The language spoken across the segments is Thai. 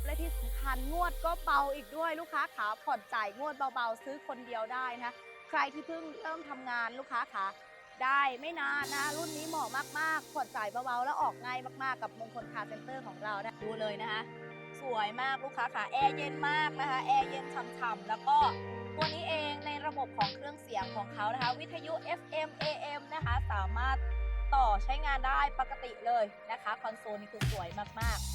บและที่สำคัญงวดก็เบาอีกด้วยลูกค้าขาผ่อนจ่ายงวดเบาๆ ซื้อคนเดียวได้นะใครที่เพิ่งเริ่มทำงานลูกค้าขาได้ไม่นานนะรุ่นนี้เหมาะมากๆผ่อนจ่ายเบาๆแล้วออกง่ายมากๆกับมงคลคาเซ็นเตอร์ของเรานะดูเลยนะคะสวยมากลูกค้าขาแอร์เย็นมากนะคะแอร์เย็นฉ่ำๆแล้วก็ตัวนี้เองในระบบของเครื่องเสียงของเขานะคะ วิทยุ FM AM นะคะ สามารถต่อใช้งานได้ปกติเลยนะคะ คอนโซลนี่คือสวยมากๆ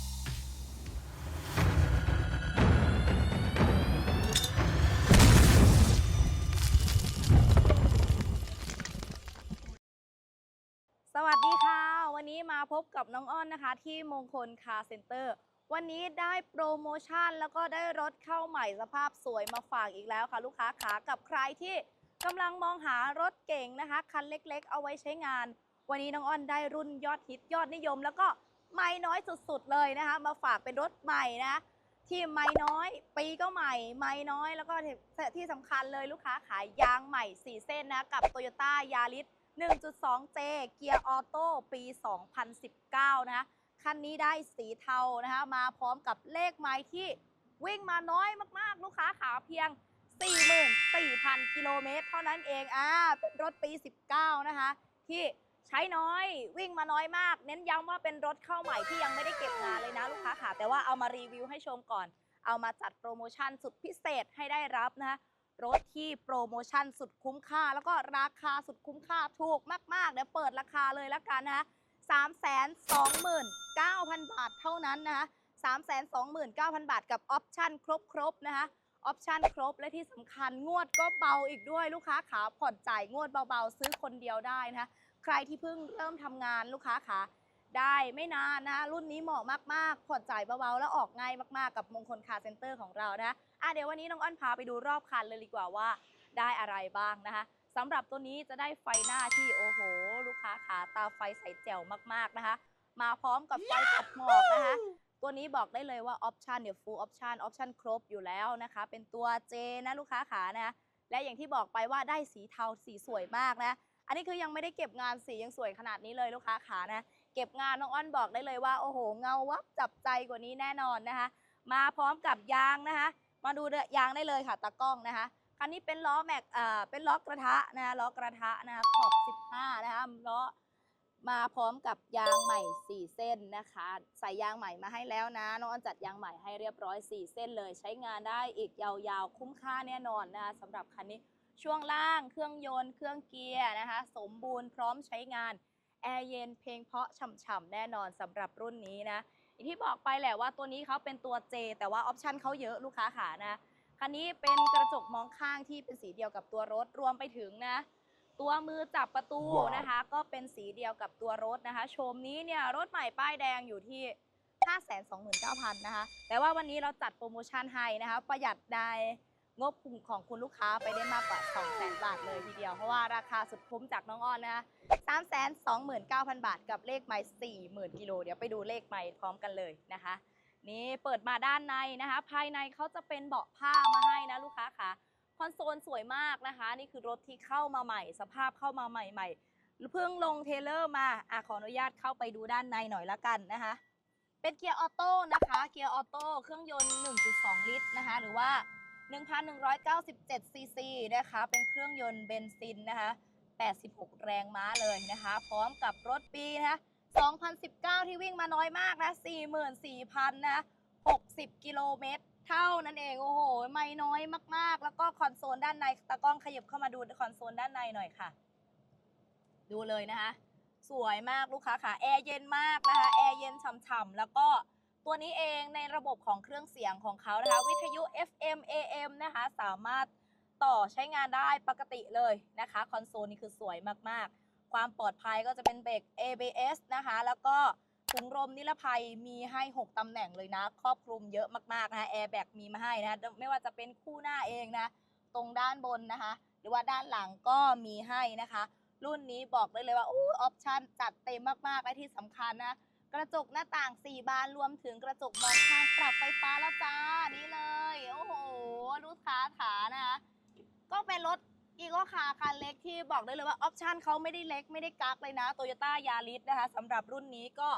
พบกับน้องอ้อนนะคะ ที่มงคลคาร์เซ็นเตอร์ วันนี้ได้โปรโมชั่นแล้วก็ได้รถเข้าใหม่สภาพสวยมาฝากอีกแล้วค่ะ ลูกค้าขากับใครที่กำลังมองหารถเก่งนะคะ คันเล็กๆ เอาไว้ใช้งาน วันนี้น้องอ้อนได้รุ่นยอดฮิตยอดนิยม แล้วก็ไม่น้อยสุดๆเลยนะคะ มาฝากเป็นรถใหม่นะที่ไม่น้อย ปีก็ใหม่ ไม่น้อยแล้วก็ที่สำคัญเลยลูกค้าขายยางใหม่ 4 เส้นนะกับ Toyota Yaris 1.2J เกียร์ออโต้ปี 2019 นะคะคันนี้ได้สีเทานะคะ มาพร้อมกับเลขไม้ที่วิ่งมาน้อยมากๆ ลูกค้าขาเพียง 44,000 กิโลเมตร เท่านั้นเองอ่าเป็นรถปี 19 นะคะ ที่ใช้น้อยวิ่งมาน้อยมาก เน้นย้ำว่าเป็นรถเข้าใหม่ที่ยังไม่ได้เก็บงานเลยนะลูกค้าค่ะแต่ว่าเอามารีวิวให้ชมก่อน เอามาจัดโปรโมชั่นสุดพิเศษให้ได้รับนะคะ รถที่โปรโมชั่นสุดคุ้มค่า แล้วก็ราคาสุดคุ้มค่าถูกมาก ๆ เดี๋ยวเปิดราคาเลยละกันนะคะ329,000 บาทเท่านั้นนะคะ329,000 บาทกับออปชั่นครบ ๆ นะคะออปชั่นครบและที่สำคัญงวดก็เบาอีกด้วยลูกค้าขาผ่อนจ่ายงวดเบาๆ ซื้อคนเดียวได้นะคะใครที่เพิ่งเริ่มทำงานลูกค้าขาได้ไม่นานนะรุ่นนี้เหมาะมากๆผ่อนจ่ายเบาๆ แล้วออกง่ายมากๆ กับมงคลคาเซ็นเตอร์ของเรานะ อะเดี๋ยววันนี้น้องอ้อนพาไปดูรอบคันเลยดีกว่าว่าได้อะไรบ้างนะคะสำหรับตัวนี้จะได้ไฟหน้าที่โอ้โห ลูกค้าขาตาไฟใสแจ๋วมากๆนะคะ มาพร้อมกับไฟตัดหมอกนะคะ ตัวนี้บอกได้เลยว่าออปชันเนี่ย full option ออปชันครบอยู่แล้วนะคะ เป็นตัว J นะลูกค้าขานะ และอย่างที่บอกไปว่าได้สีเทาสีสวยมากนะ อันนี้คือยังไม่ได้เก็บงานสียังสวยขนาดนี้เลยลูกค้าขานะ เก็บงานน้องอ้อนบอกได้เลยว่าโอ้โห เงาวับจับใจกว่านี้แน่นอนนะคะ มาพร้อมกับยางนะคะ มาดูยางได้เลยค่ะตากล้องนะคะคันนี้เป็นล้อแม็กเอ่อเป็นล้อกระทะนะคะล้อกระทะนะคะขอบ 15 นะคะล้อมาพร้อมกับยางใหม่ 4 เส้นนะคะ ใส่ยางใหม่มาให้แล้วนะน้องอ้อนจัดยางใหม่ให้เรียบร้อย 4 เส้นเลย ใช้งานได้อีกยาวๆ คุ้มค่าแน่นอนนะคะสำหรับคันนี้ช่วงล่างเครื่องยนต์เครื่องเกียร์นะคะ สมบูรณ์พร้อมใช้งานแอร์เย็นเพลงเพราะฉ่ำๆแน่นอนสำหรับรุ่นนี้นะ อย่างที่บอกไปแหละว่าตัวนี้เขาเป็นตัว J แต่ว่าออปชันเขาเยอะลูกค้าขานะคันนี้เป็นกระจกมองข้างที่เป็นสีเดียวกับตัวรถรวมไปถึงนะตัวมือจับประตูว้าวนะคะ ก็เป็นสีเดียวกับตัวรถนะคะโชมนี้เนี่ยรถใหม่ป้ายแดงอยู่ที่ 529,000 นะคะ แต่ว่าวันนี้เราจัดโปรโมชั่นให้นะคะ ประหยัดใน งบของคุณลูกค้าไปได้มากกว่า 2 0 0 0 0 บาทเลยทีเดียว เพราะว่าราคาสุดคุ้มจากน้องอ้อนนะคะ329,000 บาทกับเลขไม้40,000กิโลเดี๋ยวไปดูเลขไม้พร้อมกันเลยนะคะ นี่เปิดมาด้านในนะคะ ภายในเขาจะเป็นเบาะผ้ามาให้นะลูกค้าค่ะคอนโซลสวยมากนะคะ นี่คือรถที่เข้ามาใหม่ สภาพเข้ามาใหม่ๆเพิ่งลงเทเลอร์มาอะขออนุญาตเข้าไปดูด้านในหน่อยละกันนะคะ เป็นเกียร์ออโต้นะคะเกียร์ออโต้เครื่องยนต์ 1.2 ลิตรนะคะ หรือว่า 1,197 ซีซีนะคะ เป็นเครื่องยนต์เบนซินนะคะ 86 แรงม้าเลยนะคะ พร้อมกับรถปีนะคะ2019 ที่วิ่งมาน้อยมากนะ 44,000 นะ 60 กิโลเมตร เท่านั้นเอง โอ้โห ไม่น้อยมากๆ แล้วก็คอนโซลด้านในตากล้องขยับเข้ามาดูคอนโซลด้านในหน่อยค่ะ ดูเลยนะคะ สวยมากลูกค้าค่ะ แอร์เย็นมากนะคะ แอร์เย็นฉ่ำๆ แล้วก็ ตัวนี้เองในระบบของเครื่องเสียงของเขานะคะ วิทยุ FM AM นะคะ สามารถต่อใช้งานได้ปกติเลยนะคะ คอนโซลนี่คือสวยมากๆ ความปลอดภัยก็จะเป็นเบรก ABS นะคะ แล้วก็ถุงลมนิรภัยมีให้ 6 ตำแหน่งเลยนะ ครอบคลุมเยอะมากๆนะคะแอร์แบ็กมีมาให้นะ ไม่ว่าจะเป็นคู่หน้าเองนะ ตรงด้านบนนะคะ หรือว่าด้านหลังก็มีให้นะคะ รุ่นนี้บอกได้เลยว่าอู้ออปชันจัดเต็มมากๆและที่สำคัญนะ กระจกหน้าต่าง 4 บานรวมถึงกระจกมองข้างปรับไฟฟ้าแล้วจ้า นี่เลย โอ้โห ลูกค้าขานะคะก็เป็นรถอีโก้คาคันเล็กที่บอกได้เลยว่าออปชันเขาไม่ได้เล็กไม่ได้กักเลยนะโตโยต้ายาริสนะคะสำหรับรุ่นนี้ก็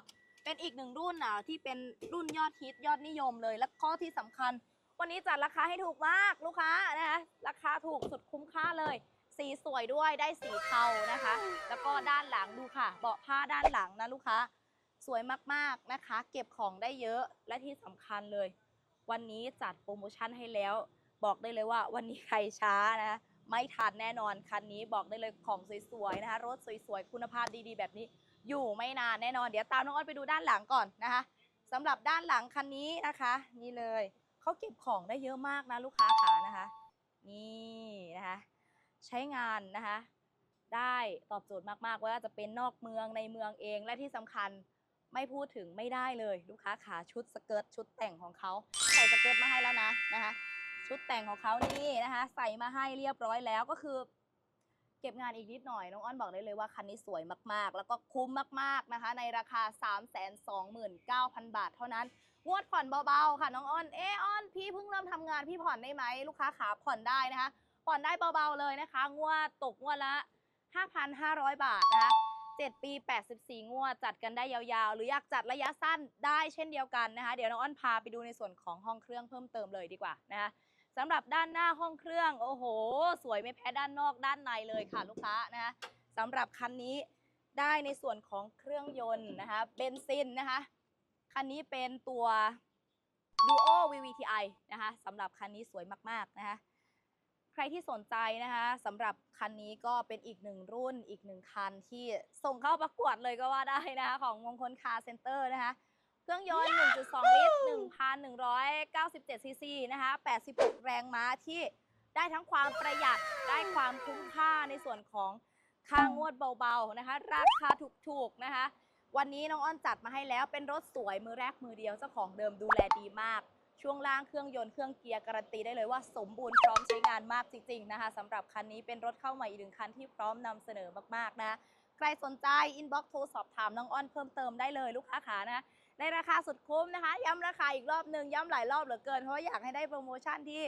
เป็นอีกหนึ่งรุ่นนะที่เป็นรุ่นยอดฮิตยอดนิยมเลย และข้อที่สำคัญ วันนี้จัดราคาให้ถูกมากลูกค้านะคะราคาถูกสุดคุ้มค่าเลย สีสวยด้วยได้สีเทานะคะ แล้วก็ด้านหลังดูค่ะ เบาะผ้าด้านหลังนะลูกค้า สวยมากๆนะคะ เก็บของได้เยอะและที่สำคัญเลย วันนี้จัดโปรโมชั่นให้แล้ว บอกได้เลยว่าวันนี้ใครช้านะไม่ทันแน่นอนคันนี้บอกได้เลยของสวยๆนะคะรถสวยๆคุณภาพดีๆ แบบนี้อยู่ไม่นานแน่นอนเดี๋ยวตามน้องอ้อนไปดูด้านหลังก่อนนะคะสำหรับด้านหลังคันนี้นะคะ นี่เลยเขาเก็บของได้เยอะมากนะลูกค้าขานะคะ นี่นะคะใช้งานนะคะ ได้ตอบโจทย์มากๆว่าจะเป็นนอกเมืองในเมืองเองและที่สำคัญ ไม่พูดถึงไม่ได้เลยลูกค้าขาชุดสเกิร์ตชุดแต่งของเขาใส่สเกิร์ตมาให้แล้วนะนะคะ ชุดแต่งของเขานี่นะคะ ใส่มาให้เรียบร้อยแล้วก็คือ เก็บงานอีกนิดหน่อยน้องอ้อนบอกได้เลยว่าคันนี้สวยมากๆ แล้วก็คุ้มมากๆนะคะ ในราคา 329,000 บาทเท่านั้นงวดผ่อนเบาๆค่ะน้องอ้อนเอออ้อนพี่เพิ่งเริ่มทำงานพี่ผ่อนได้ไหมลูกค้าขาผ่อนได้นะคะผ่อนได้เบาๆเลยนะคะ งวดตกงวดละ5,500 บาทนะคะ 7 ปี 84 งวด จัดกันได้ยาวๆ หรืออยากจัดระยะสั้นได้เช่นเดียวกันนะคะ เดี๋ยวน้องอ้อนพาไปดูในส่วนของห้องเครื่องเพิ่มเติมเลยดีกว่านะคะสำหรับด้านหน้าห้องเครื่องโอ้โห สวยไม่แพ้ด้านนอกด้านในเลยค่ะลูกค้านะคะสำหรับคันนี้ได้ในส่วนของเครื่องยนต์นะคะเบนซินนะคะคันนี้เป็นตัว Duo VVTi นะคะสำหรับคันนี้สวยมากๆนะคะ ใครที่สนใจนะคะสำหรับคันนี้ก็เป็นอีกหนึ่งรุ่นอีกหนึ่งคันที่ส่งเข้าประกวดเลยก็ว่าได้นะคะของมงคลคาร์เซ็นเตอร์นะคะ เครื่องยนต์ 1.2 ลิตร 1,197 ซีซีนะคะ 86 แรงม้าที่ได้ทั้งความประหยัดได้ความคุ้มค่าในส่วนของค่างวดเบาๆนะคะ ราคาถูกๆนะคะ วันนี้น้องอ้อนจัดมาให้แล้วเป็นรถสวยมือแรกมือเดียวเจ้าของเดิมดูแลดีมาก ช่วงล่างเครื่องยนต์เครื่องเกียร์การันตีได้เลยว่าสมบูรณ์พร้อมใช้งานมากจริงๆนะคะสำหรับคันนี้เป็นรถเข้าใหม่อีกหนึ่งคันที่พร้อมนำเสนอมากๆนะใครสนใจอินบ็อกซ์โทรสอบถามน้องอ้อนเพิ่มเติมได้เลยลูกค้าขานะในราคาสุดคุ้มนะคะ ย้ำราคาอีกรอบหนึ่งย้ำหลายรอบเหลือเกิน เพราะอยากให้ได้โปรโมชั่นที่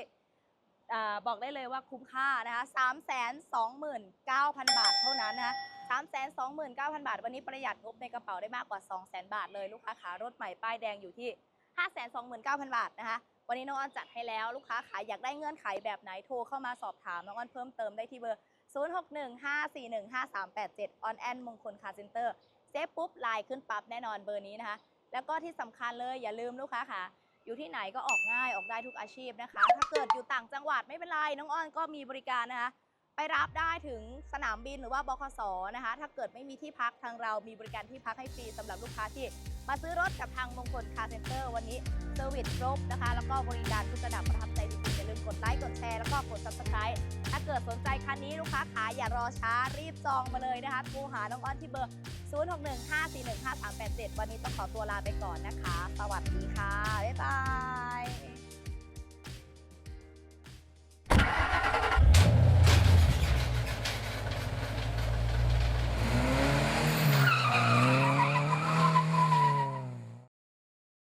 บอกได้เลยว่าคุ้มค่านะคะ3 2 9 0 0 0 บาทเท่านั้นนะคะ3 2 9 0 0 0 บาท วันนี้ประหยัดงบในกระเป๋าได้มากกว่า 2 0 0 0 0 0 บาทเลยลูกค้าขารถใหม่ป้ายแดงอยู่ที่ 529,000 บาทนะคะ วันนี้น้องอ้อนจัดให้แล้วลูกค้าขายอยากได้เงื่อนไขแบบไหนโทรเข้ามาสอบถามน้องอ้อนเพิ่มเติมได้ที่เบอร์ 0615415387ออนแอนมงคลคาร์เซ็นเตอร์เซฟปุ๊บไลน์ขึ้นปั๊บแน่นอนเบอร์นี้นะคะ แล้วก็ที่สำคัญเลยอย่าลืมลูกค้าค่ะ อยู่ที่ไหนก็ออกง่ายออกได้ทุกอาชีพนะคะ ถ้าเกิดอยู่ต่างจังหวัดไม่เป็นไรน้องอ้อนก็มีบริการนะคะ ไปรับได้ถึงสนามบินหรือว่าบขสนะคะ ถ้าเกิดไม่มีที่พักทางเรามีบริการที่พักให้ฟรีสำหรับลูกค้าที่มาซื้อรถกับทางมงคลคาร์เซ็นเตอร์วันนี้เซอร์วิสครบนะคะ แล้วก็บริการทุกระดับประทับใจจริงๆอย่าลืมกดไลค์กดแชร์แล้วก็กด subscribe ถ้าเกิดสนใจคันนี้ลูกค้าขายอย่ารอช้ารีบจองมาเลยนะคะโทรหาน้องอ้อนที่เบอร์ 0615415387 วันนี้ต้องขอตัวลาไปก่อนนะคะ สวัสดีค่ะ บ๊ายบาย